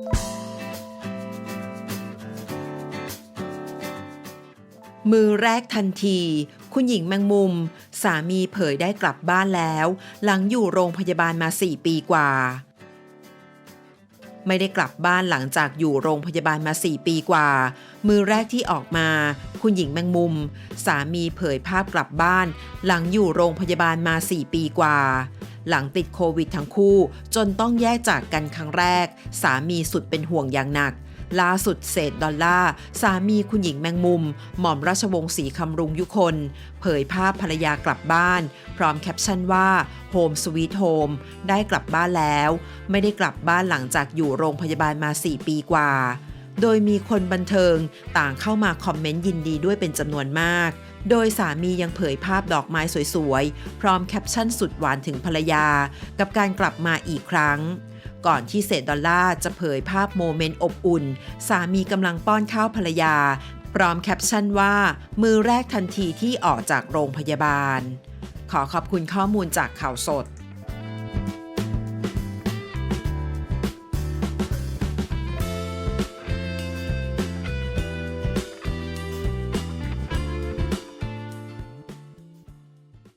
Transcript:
มือแรกทันที คุณหญิงแมงมุม สามีเผยได้กลับบ้านแล้ว หลังอยู่โรงพยาบาลมา4ปีกว่า ไม่ได้กลับบ้านหลังจากอยู่โรงพยาบาลมา4ปีกว่า มือแรกที่ออกมา คุณหญิงแมงมุม สามีเผยภาพกลับบ้าน หลังอยู่โรงพยาบาลมา4ปีกว่า หลังติดโควิดทั้งคู่ จนต้องแยกจากกันครั้งแรก สามีสุดเป็นห่วงอย่างหนักล่าสุดเศษดอลล่า สามีคุณหญิงแมงมุม หม่อมราชวงศ์ศรีคำรุงยุคน เผยภาพภรรยากลับบ้าน พร้อมแคปชั่นว่าโฮมสวีทโฮมได้กลับบ้านแล้ว ไม่ได้กลับบ้านหลังจากอยู่โรงพยาบาลมา 4 ปีกว่า โดยมีคนบันเทิงต่างเข้ามาคอมเมนต์ยินดีด้วยเป็นจำนวนมาก โดยสามียังเผยภาพดอกไม้สวยๆ พร้อมแคปชั่นสุดหวานถึงภรรยา กับการกลับมาอีกครั้ง ก่อนที่เศษดอลลาจะเผยภาพโมเมนต์อบอุ่น สามีกำลังป้อนข้าวภรรยา พร้อมแคปชั่นว่า มือแรกทันทีที่ออกจากโรงพยาบาล ขอขอบคุณข้อมูลจากข่าวสด